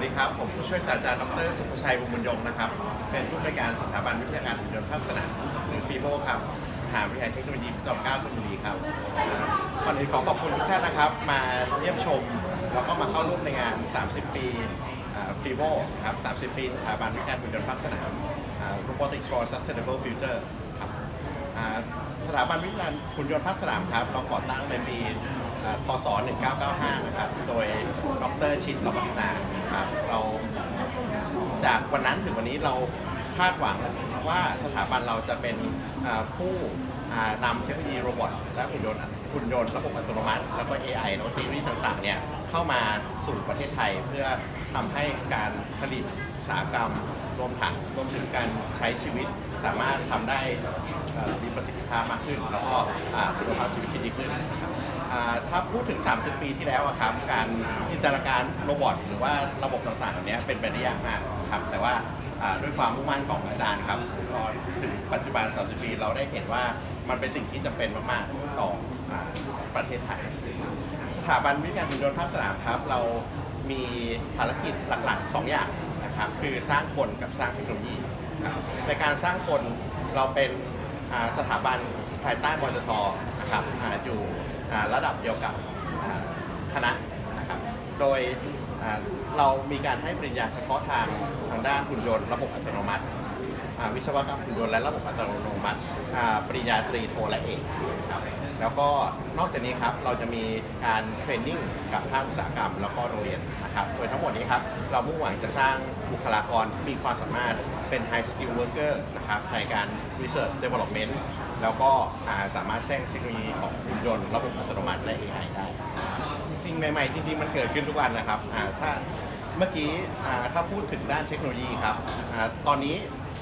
วัสดีครับ ผมผู้ช่วยศาสตราจารย์ดรสุภชัยวงบุญยงนะครับ เป็นผู้บริการสถาบันวิทยาการหุ่นยนต์ภาคสนามหรือฟีโบครับมหาวิทยาลัยเทคโนโลยีพระจอมเกล้าธนบุรีครับก่อนอื่นขอขอบคุณทุกท่านนะครับ มาเยี่ยมชม แล้วก็มาเข้าร่วมในงาน 30 ปีฟีโบครับ 30 ปีสถาบันวิทยาการหุ่นยนต์ภาคสนามอ่า Robotics for Sustainable Future ครับสถาบันวิทยาการหุ่นยนต์ภาคสนามครับเราก่อตั้งในปีอ่าพศ1995 นะครับ โดยดรชิดลพัฒนาครับเรา วันนั้นถึงวันนี้เราคาดหวังว่าสถาบันเราจะเป็นผู้นำเทคโนโลยีโรบอทและหุ่นยนต์หุ่นยนต์ระบบอัตโนมัติ แล้วก็ AI แล้วก็เทคโนโลยีต่างๆเนี่ยเข้ามาสู่ประเทศไทยเพื่อทำให้การผลิตอุตสาหกรรมรวมทั้งรวมถึงการใช้ชีวิตสามารถทำได้มีประสิทธิภาพมากขึ้น แล้วก็คุณภาพชีวิตที่ดีขึ้นนะครับ อ่าถ้าพูดถึง 30 ปีที่แล้วอะครับการจินตนาการโรบอทหรือว่าระบบต่างๆเหล่านี้เป็นไปได้ยากมากครับแต่ว่าอ่าด้วยความมุ่งมั่นของอาจารย์ครับพอถึงปัจจุบัน 30 ปีเราได้เห็นว่ามันเป็นสิ่งที่จำเป็นมากๆต่ออาประเทศไทย สถาบันวิทยาการหุ่นยนต์ภาคสนามครับ เรามีภารกิจหลักๆ 2 อย่างนะครับคือสร้างคนกับสร้างเทคโนโลยีครับในการสร้างคนเราเป็นอ่าสถาบันภายใต้มจทนะครับอาอยู่ ระดับเดียวกับคณะนะครับโดยเรามีการให้ปริญญาเฉพาะทางทางด้านหุ่นยนต์ระบบอัตโนมัติวิศวกรรมหุ่นยนต์และระบบอัตโนมัติปริญญาตรีโทและเอกครับแล้วก็นอกจากนี้ครับเราจะมีการเทรนนิ่งกับภาคอุตสาหกรรมแล้วก็โรงเรียนนะครับโดยทั้งหมดนี้ครับเรามุ่งหวังจะสร้างบุคลากรมีความสามารถ เป็น high skill worker นะครับในการ research development แล้วก็สามารถแทรกเทคโนโลยีของหุ่นยนต์ระบบอัตโนมัติและ AI ได้สิ่งใหม่ๆจริงๆมันเกิดขึ้นทุกวันนะครับถ้าเมื่อกี้ถ้าพูดถึงด้านเทคโนโลยีครับอตอนนี้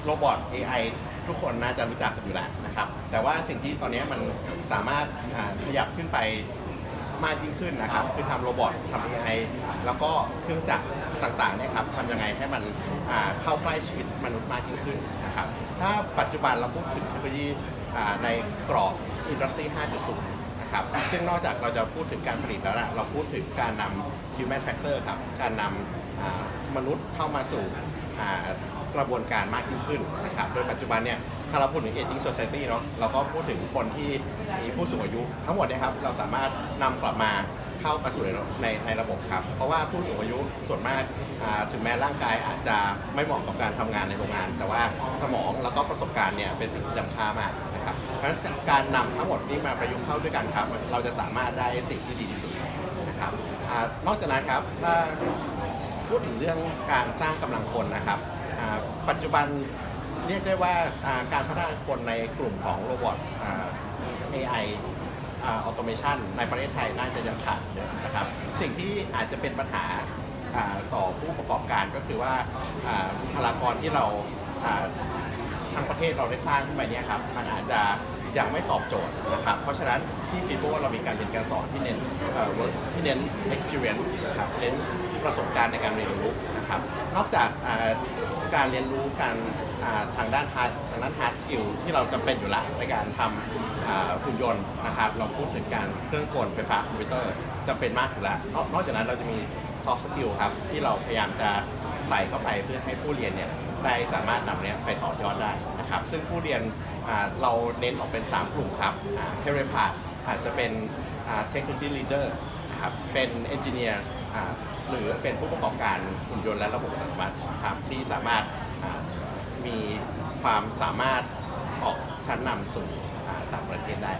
โรบอท AI ทุกคนน่าจะรู้จักกันอยู่แล้วนะครับ แต่ว่าสิ่งที่ตอนนี้มันสามารถขยับขึ้นไป มากยิ่งขึ้นนะครับ คือทำโรบอททำ AI แล้วก็เครื่องจักรต่างๆเนี่ยครับทำยังไงให้มันอ่าเข้าใกล้ชีวิตมนุษย์มากยิ่งขึ้นนะครับ ถ้าปัจจุบันเราพูดถึงเทคโนโลยีอ่าในกรอบ Industry 5.0 นะครับ ซึ่งนอกจากเราจะพูดถึงการผลิตแล้วนะเราพูดถึงการนำ human factor ครับ การนำอ่ามนุษย์เข้ามาสู่อ่า กระบวนการมากยิ่งขึ้นนะครับ โดยปัจจุบันเนี่ยถ้าเราพูดถึง aging society เนาะเราก็พูดถึงคนที่มีผู้สูงอายุ ทั้งหมดเนี่ยครับเราสามารถนำกลับมาเข้ามาสู่ในในในระบบครับ เพราะว่าผู้สูงอายุส่วนมากอ่าถึงแม้ร่างกายอาจจะไม่เหมาะกับการทำงานในโรงงาน แต่ว่าสมองแล้วก็ประสบการณ์เนี่ยเป็นสิ่งที่จำค่ามากนะครับ เพราะฉะนั้นการนำทั้งหมดนี้มาประยุกต์เข้าด้วยกันครับ เราจะสามารถได้สิ่งที่ดีที่สุดนะครับอานอกจากนั้นครับถ้า พูดถึงเรื่องการสร้างกำลังคนนะครับ อ่าปัจจุบันเรียกได้ว่าอ่าการพัฒนาคนในกลุ่มของโรบอทอ่า AI ออโตเมชันในประเทศไทยน่าจะยังขาดเยอะนะครับ สิ่งที่อาจจะเป็นปัญหาอ่าต่อผู้ประกอบการก็คือว่าอ่าบุคลากรที่เราอ่าทางประเทศเราได้สร้างขึ้นมาเนี่ยครับมันอาจจะ ยังไม่ตอบโจทย์นะครับ เพราะฉะนั้นที่ฟีโบเรามีการเรียนการสอนที่เน้นเอ่อ work ที่เน้น experience นะครับเน้นประสบการณ์ในการเรียนรู้นะครับ นอกจากอ่าการเรียนรู้การอ่าทางด้าน hard ทางด้าน hard skill ที่เราจำเป็นอยู่แล้วในการทำอ่าหุ่นยนต์นะครับ เราพูดถึงการเครื่องกลไฟฟ้าคอมพิวเตอร์จำเป็นมากอยู่แล้วนอกนอกจากนั้นเราจะมี soft skill ครับ ที่เราพยายามจะใส่เข้าไปเพื่อให้ผู้เรียนเนี่ยได้สามารถนำเนี้ยไปต่อยอดได้นะครับ ซึ่งผู้เรียน เราเน้นออกเป็น 3 กลุ่มครับเทเรพาดอาจจะเป็นเทคโนโลยีลีดเดอร์ครับเป็นเอนจิเนียร์หรือเป็นผู้ประกอบการหุ่นยนต์และระบบอัตโนมัติครับที่สามารถมีความสามารถออกชั้นนำสู่ต่างประเทศได้